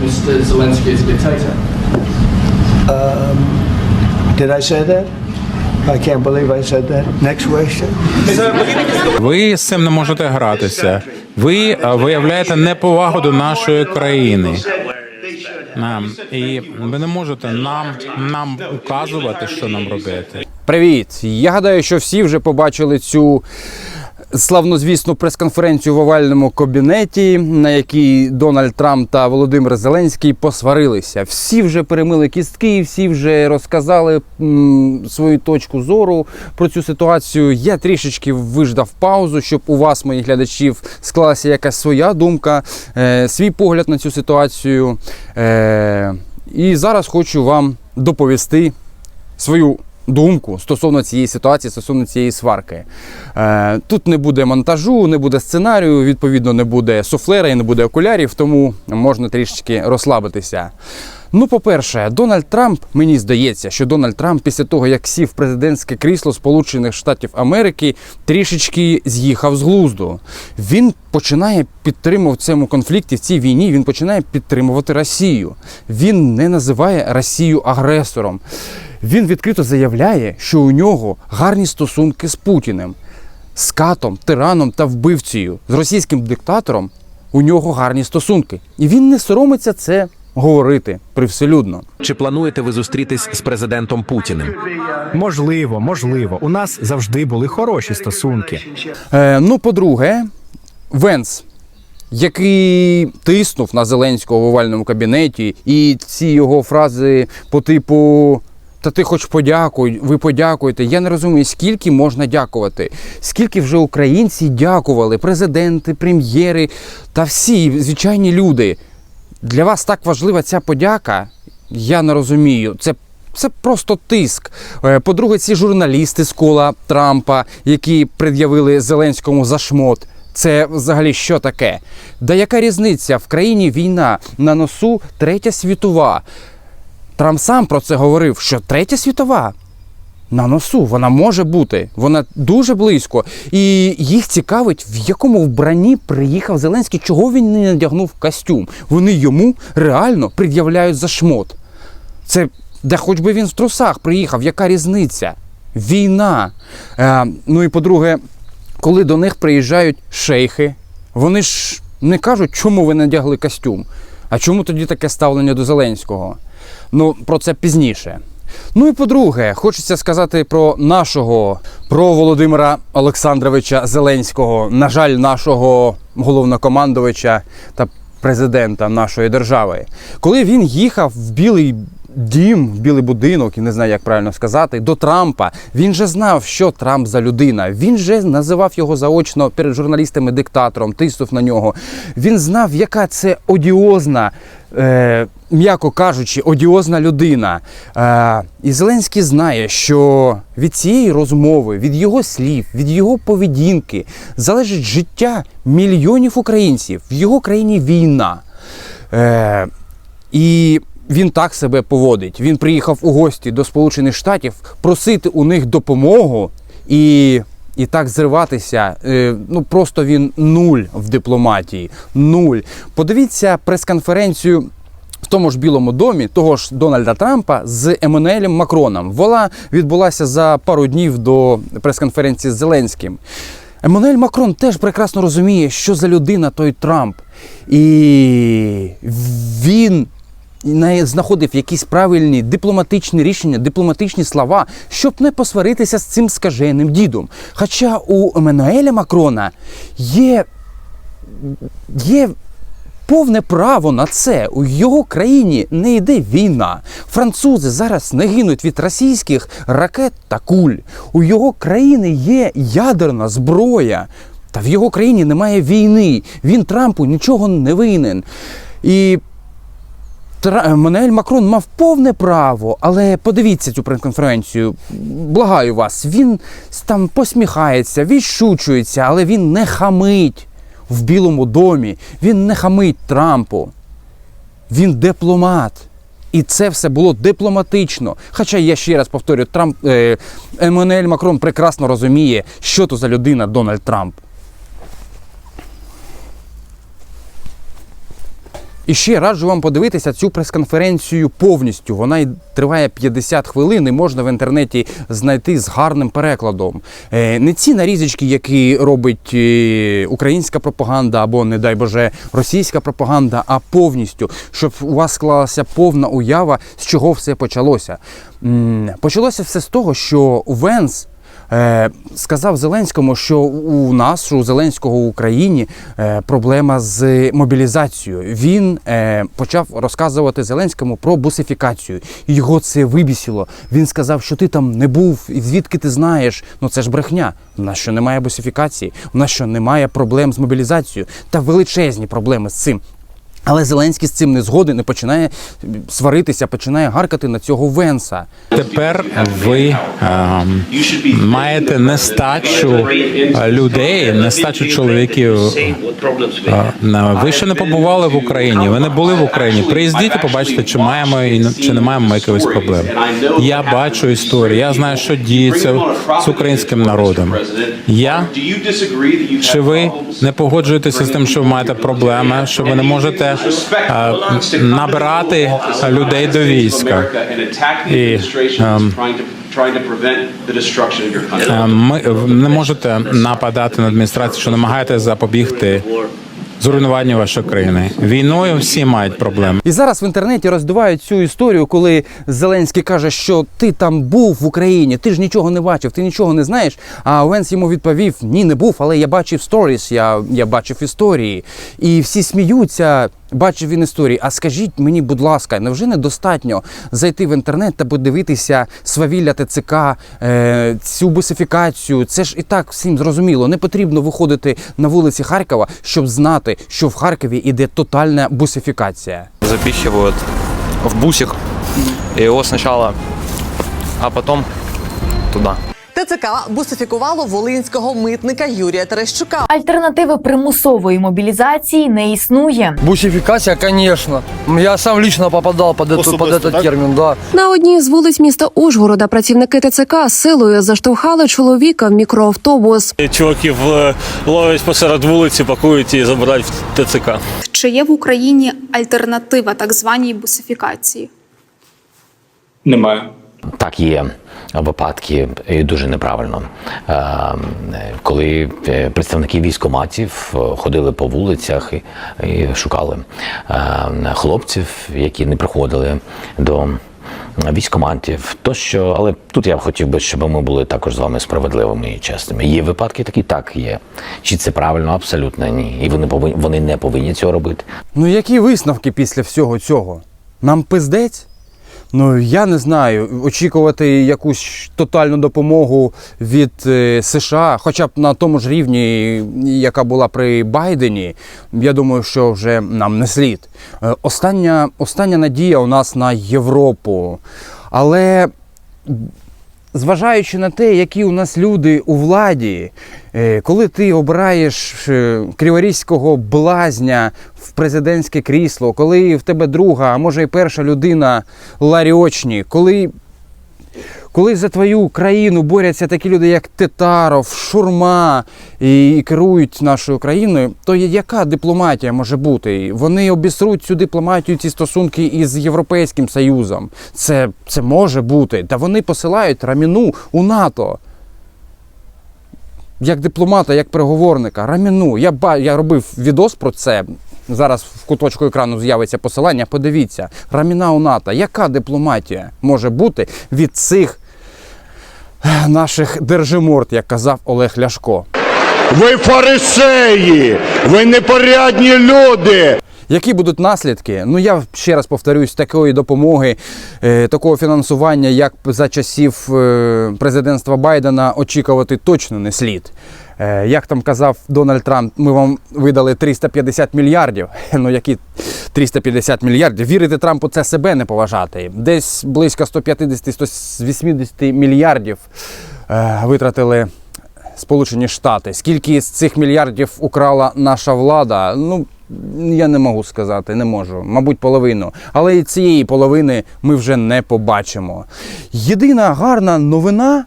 Mr. Zelensky is a dictator? Did I say that? I can't believe I said that. Next question. Ви з цим не можете гратися. Ви е, виявляєте неповагу до нашої країни. Нам і ви не можете нам нам указувати, що нам робити. Привіт! Я гадаю, що всі вже побачили цю славнозвісну прес-конференцію в овальному кабінеті, на якій Дональд Трамп та Володимир Зеленський посварилися. Всі вже перемили кістки, всі вже розказали м, свою точку зору про цю ситуацію. Я трішечки виждав паузу, щоб у вас, моїх глядачів, склалася якась своя думка, е, свій погляд на цю ситуацію. Е, і зараз хочу вам доповісти свою думку стосовно цієї ситуації, стосовно цієї сварки. Е, тут не буде монтажу, не буде сценарію, відповідно, не буде суфлера і не буде окулярів, тому можна трішечки розслабитися. Ну, по-перше, Дональд Трамп, мені здається, що Дональд Трамп після того, як сів президентське крісло Сполучених Штатів Америки, трішечки з'їхав з глузду. Він починає підтримувати в цьому конфлікті, в цій війні, він починає підтримувати Росію. Він не називає Росію агресором. Він відкрито заявляє, що у нього гарні стосунки з Путіним, з катом, тираном та вбивцею, з російським диктатором. У нього гарні стосунки. І він не соромиться це говорити привселюдно. Чи плануєте ви зустрітись з президентом Путіним? Можливо, можливо. У нас завжди були хороші стосунки. Е, ну, по-друге, Венс, який тиснув на Зеленського в овальному кабінеті, і ці його фрази по типу. Та ти хоч подякуй, ви подякуєте. Я не розумію, скільки можна дякувати, скільки вже українці дякували, президенти, прем'єри та всі звичайні люди. Для вас так важлива ця подяка? Я не розумію. Це це просто тиск. Е, По-друге, ці журналісти з кола Трампа, які пред'явили Зеленському за шмот. Це взагалі що таке? Да яка різниця? В країні війна на носу третя світова. Трамп сам про це говорив, що третя світова на носу, вона може бути, вона дуже близько. І їх цікавить, в якому вбранні приїхав Зеленський, чого він не надягнув костюм. Вони йому реально пред'являють за шмот. Це де хоч би він в трусах приїхав, яка різниця? Війна. Е, ну і по-друге, коли до них приїжджають шейхи, вони ж не кажуть, чому ви надягли костюм. А чому тоді таке ставлення до Зеленського? Ну, про це пізніше. Ну і по-друге, хочеться сказати про нашого, про Володимира Олександровича Зеленського, на жаль, нашого головнокомандувача та президента нашої держави. Коли він їхав в Білий дім, білий будинок, і не знаю, як правильно сказати, до Трампа, він же знав, що Трамп за людина. Він же називав його заочно перед журналістами диктатором, тиснув на нього. Він знав, яка це одіозна. Е, М'яко кажучи, одіозна людина. Е, і Зеленський знає, що від цієї розмови, від його слів, від його поведінки залежить життя мільйонів українців. В його країні війна. Е, і він так себе поводить. Він приїхав у гості до Сполучених Штатів просити у них допомогу і. І так зриватися, е, ну просто він нуль в дипломатії. Нуль. Подивіться прес-конференцію тому ж Білому домі, того ж Дональда Трампа з Еммануелем Макроном. Вона відбулася за пару днів до прес-конференції з Зеленським. Еммануель Макрон теж прекрасно розуміє, що за людина той Трамп. І він знаходив якісь правильні дипломатичні рішення, дипломатичні слова, щоб не посваритися з цим скаженим дідом. Хоча у Еммануеля Макрона є, є повне право на це. У його країні не йде війна. Французи зараз не гинуть від російських ракет та куль. У його країни є ядерна зброя. Та в його країні немає війни. Він Трампу нічого не винен. І Мануель Макрон мав повне право, але подивіться цю прес-конференцію. Благаю вас, він там посміхається, відшучується, але він не хамить в Білому домі. Він не хамить Трампу. Він дипломат. І це все було дипломатично. Хоча я ще раз повторю, Трамп е, Еммануель Макрон прекрасно розуміє, що то за людина Дональд Трамп. І ще раджу вам подивитися цю прес-конференцію повністю. Вона й триває 50 хвилин і можна в інтернеті знайти з гарним перекладом. Е, Не ці нарізочки, які робить е, українська пропаганда або, не дай Боже, російська пропаганда, а повністю, щоб у вас склалася повна уява, з чого все почалося. Почалося все з того, що Венс сказав Зеленському, що у нас, у Зеленського в Україні, е, проблема з мобілізацією. Він е, почав розказувати Зеленському про бусифікацію. Його це вибісило. Він сказав, що ти там не був, і звідки ти знаєш? Ну це ж брехня. У нас що немає бусифікації, у нас що немає проблем з мобілізацією та величезні проблеми з цим. Але Зеленський з цим не згоден і починає сваритися, починає гаркати на цього Венса. Тепер ви ем, маєте нестачу людей, нестачу чоловіків. Е, на- Ви ще не побували в Україні. Ви не були в Україні. Приїздіть і побачите, чи маємо і чи не маємо якихось проблем. Я бачу історію. Я знаю, що діється з українським народом. Я чи ви не погоджуєтеся з тим, що ви маєте проблеми, що ви не можете е, набирати людей до війська? І, ем, Е, Ми не можете нападати на адміністрацію, що намагаєтесь запобігти зруйнуванню вашої країни. Війною всі мають проблеми. І зараз в інтернеті роздувають цю історію, коли Зеленський каже, що ти там був в Україні, ти ж нічого не бачив, ти нічого не знаєш. А Венс йому відповів: ні, не був, але я бачив сторіс, я, я бачив історії. І всі сміються. Бачив він історії. А скажіть мені, будь ласка, невже недостатньо зайти в інтернет та подивитися свавілля ТЦК, е, цю бусифікацію? Це ж і так всім зрозуміло. Не потрібно виходити на вулиці Харкова, щоб знати, що в Харкові іде тотальна бусифікація. запихивают в бусик его сначала, а потом туда. ТЦК бусифікувало волинського митника Юрія Терещука. Альтернативи примусової мобілізації не існує. Бусификация, конечно. Я сам лично попадал под, эту, под этот термин, да. На одній з вулиць міста Ужгорода працівники ТЦК силою заштовхали чоловіка в мікроавтобус. Чуваків е, ловлять посеред вулиці, пакують і забирають в ТЦК. Чи є в Україні альтернатива так званій бусифікації? Немає. Так, є випадки і дуже неправильно, Е, коли е, представники військоматів е, ходили по вулицях і, шукали е, хлопців, які не приходили до військоматів, тощо, але тут я б хотів би, щоб ми були також з вами справедливими і чесними. Є випадки такі, так є. Чи це правильно? Абсолютно ні. І вони повинні вони не повинні цього робити. Ну які висновки після всього цього? Нам пиздець? Ну я не знаю. Очікувати якусь тотальну допомогу від е, США, хоча б на тому ж рівні, яка була при Байдені, я думаю, що вже нам не слід. Е, остання, остання надія у нас на Європу. Але зважаючи на те, які у нас люди у владі, е, коли ти обираєш е, криворізького блазня в президентське крісло, коли в тебе друга, а може і перша людина Ларіочні, коли. Коли за твою країну борються такі люди, як Тетаров, Шурма і, керують нашою країною, то яка дипломатія може бути? Вони обісруть цю дипломатію, ці стосунки із Європейським Союзом. Це, це може бути. Та вони посилають раміну у НАТО. Як дипломата, як переговорника, раміну. Я ба- я робив відос про це. Зараз в куточку екрану з'явиться посилання. Подивіться, раміна у НАТО. Яка дипломатія може бути від цих наших держиморд, як казав Олег Ляшко? Ви фарисеї! Ви непорядні люди! Які будуть наслідки? Ну я ще раз повторюсь, такої допомоги, е, такого фінансування, як за часів е, президентства Байдена, очікувати точно не слід. Е, як там казав Дональд Трамп, ми вам видали 350 мільярдів. Ну які 350 мільярдів? Вірити Трампу це себе не поважати. Десь близько 150-180 мільярдів витратили Сполучені Штати. Скільки з цих мільярдів украла наша влада? Ну я не можу сказати, не можу. Мабуть, половину. Але і цієї половини ми вже не побачимо. Єдина гарна новина.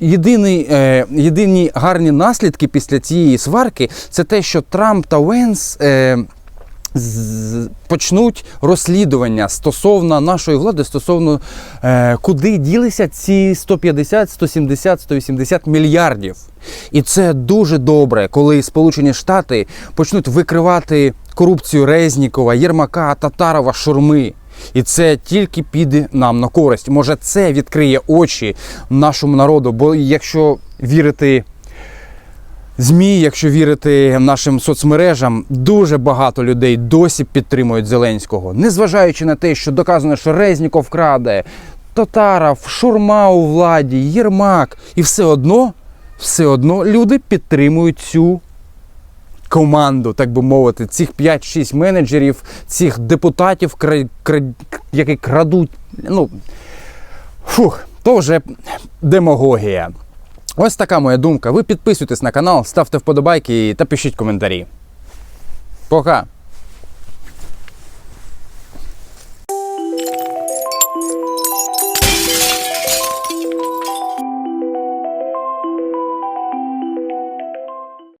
Єдиний, е, єдині гарні наслідки після цієї сварки це те, що Трамп та Венс е, почнуть розслідування стосовно нашої влади, стосовно е, куди ділися ці 150, 170, 180 мільярдів. І це дуже добре, коли Сполучені Штати почнуть викривати корупцію Резнікова, Єрмака, Татарова, Шурми. І це тільки піде нам на користь. Може, це відкриє очі нашому народу. Бо якщо вірити ЗМІ, якщо вірити нашим соцмережам, дуже багато людей досі підтримують Зеленського, незважаючи на те, що доказано, що Резніков краде, Татаров, Шурма у владі, Єрмак, і все одно, все одно люди підтримують цю команду, так би мовити, цих 5-6 менеджерів, цих депутатів, які крадуть. Ну, фух, то вже демагогія. Ось така моя думка. Ви підписуйтесь на канал, ставте вподобайки та пишіть коментарі. Пока!